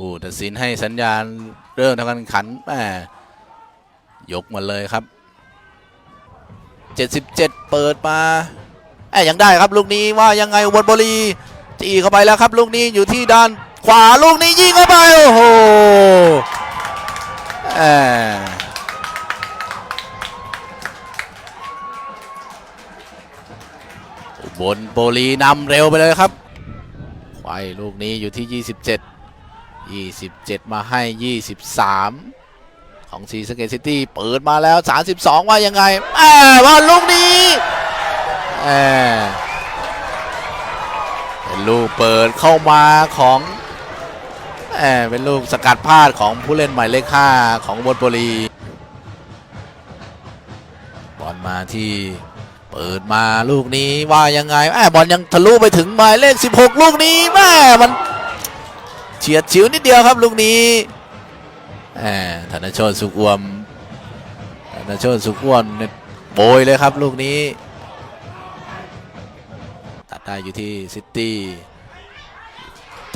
ผู้ตัดสินให้สัญญาณเริ่มทำการขันแหมยกมาเลยครับ 77 เปิดมาแอบยังได้ครับลูกนี้ว่ายังไงอุบลบรีจีเข้าไปแล้วครับ ลูกนี้อยู่ที่ด้านขวาลูกนี้ยิงเข้าไปโอ้โหแอุบลบุรีนำเร็วไปเลยครับควายลูกนี้อยู่ที่ 27 27 มาให้ 23 ของซีสเกตซิตี้เปิดมาแล้ว 32 ว่ายังไงแอบว่าลูกนี้แอบเป็นลูกเปิดเข้ามาของแอบเป็นลูกสกัดพลาดของผู้เล่นหมายเลข 5 ของบนบุรีบอลมาที่เปิดมาลูกนี้ว่ายังไงแอบบอลยังทะลุไปถึงหมายเลข 16 ลูกนี้แม่มัน ฉียดฉิวนิดเดียวครับลูกนี้แหมธนโชตสุขอวมธนโชตสุขอวนเนี่ยโบยเลยครับลูกนี้ ตัดได้อยู่ที่ซิตี้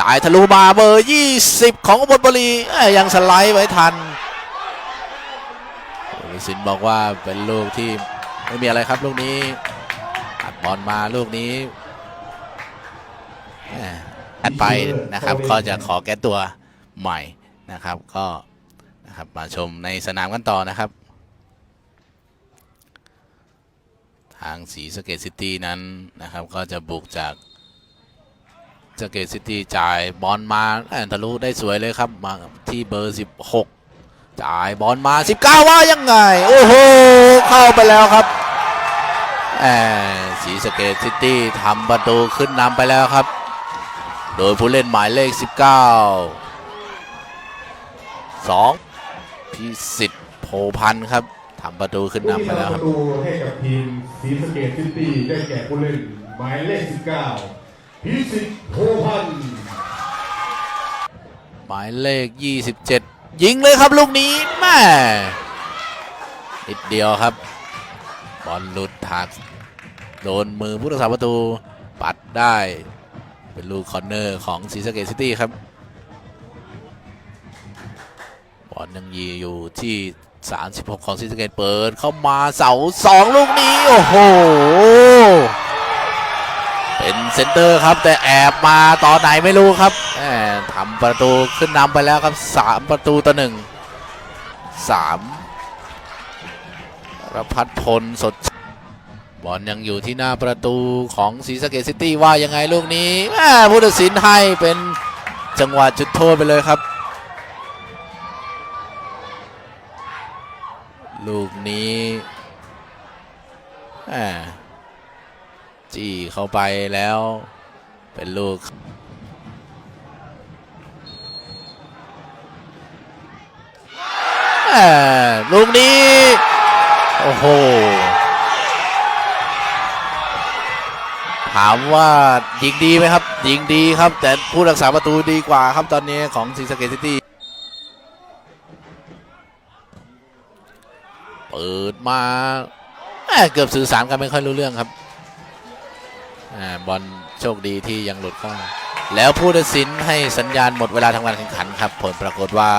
จ่ายทะลุมาเบอร์ 20 ของอุบลบุรีอยังสไลด์ไว้ทันสินบอกว่าเป็นลูกที่ไม่มีอะไรครับลูกนี้ตัดบอลมาลูกนี้ ถัดไปนะครับ ก็จะขอแก้ตัวใหม่นะครับ ก็นะครับมาชมในสนามกันต่อนะครับ ทางสีสะเกตซิตี้นั้นนะครับ ก็จะบุกจากสะเกตซิตี้จ่ายบอลมาแอนทะลุได้สวยเลยครับมาที่เบอร์ 16 จ่ายบอลมา 19 ว่ายังไง โอ้โห เข้าไปแล้วครับแอนสีสะเกตซิตี้ทำประตูขึ้นนำไปแล้วครับ โดยผู้เล่นหมายเลข 19 2พิสิทธิ์โพพันธ์ครับทำประตูขึ้นนำไปแล้วคปรับระตูให้กับทีมศรีสะเกดซิตี้ได้แก่ผู้เล่นหมายเลข 19 พิสิทธิ์โพพันธ์หมายเลข 27 ยิงเลยครับลูกนี้แม่นิดเดียวครับ บอลหลุดถากโดนมือผู้รักษาประตูปัดได้ เป็นลูกคอร์เนอร์ของศรีสะเกดซิตี้ครับบอลยังยีอยู่ที่ 36 ของศรีสะเกดเปิดเข้ามาเสาสองลูกนี้ โอ้โห เป็นเซนเตอร์ครับ แต่แอบมาตอนไหนไม่รู้ครับแหมทำประตูขึ้นนำไปแล้วครับ 3 ประตูต่อหนึ่งสามรพัฒพลสด บอลยังอยู่ที่หน้าประตูของศรีสะเกดซิตี้ว่ายังไงลูกนี้แม่ผู้ตัดสินให้เป็นจังหวะจุดโทษไปเลยครับ ลูกนี้แมจี้เข้าไปแล้วเป็นลูกลูกนี้ โอ้โห ถามว่ายิงดีไหมครับ ยิงดีครับ แต่ผู้รักษาประตูดีกว่าครับตอนนี้ของซีสเกตซิตี้เปิดมาเกือบสื่อสารกันไม่ค่อยรู้เรื่องครับอบอลโชคดีที่ยังหลุดเข้าแล้วผู้ตัดสินให้สัญญาณหมดเวลาทำการแข่งขันครับ ผลปรากฏว่า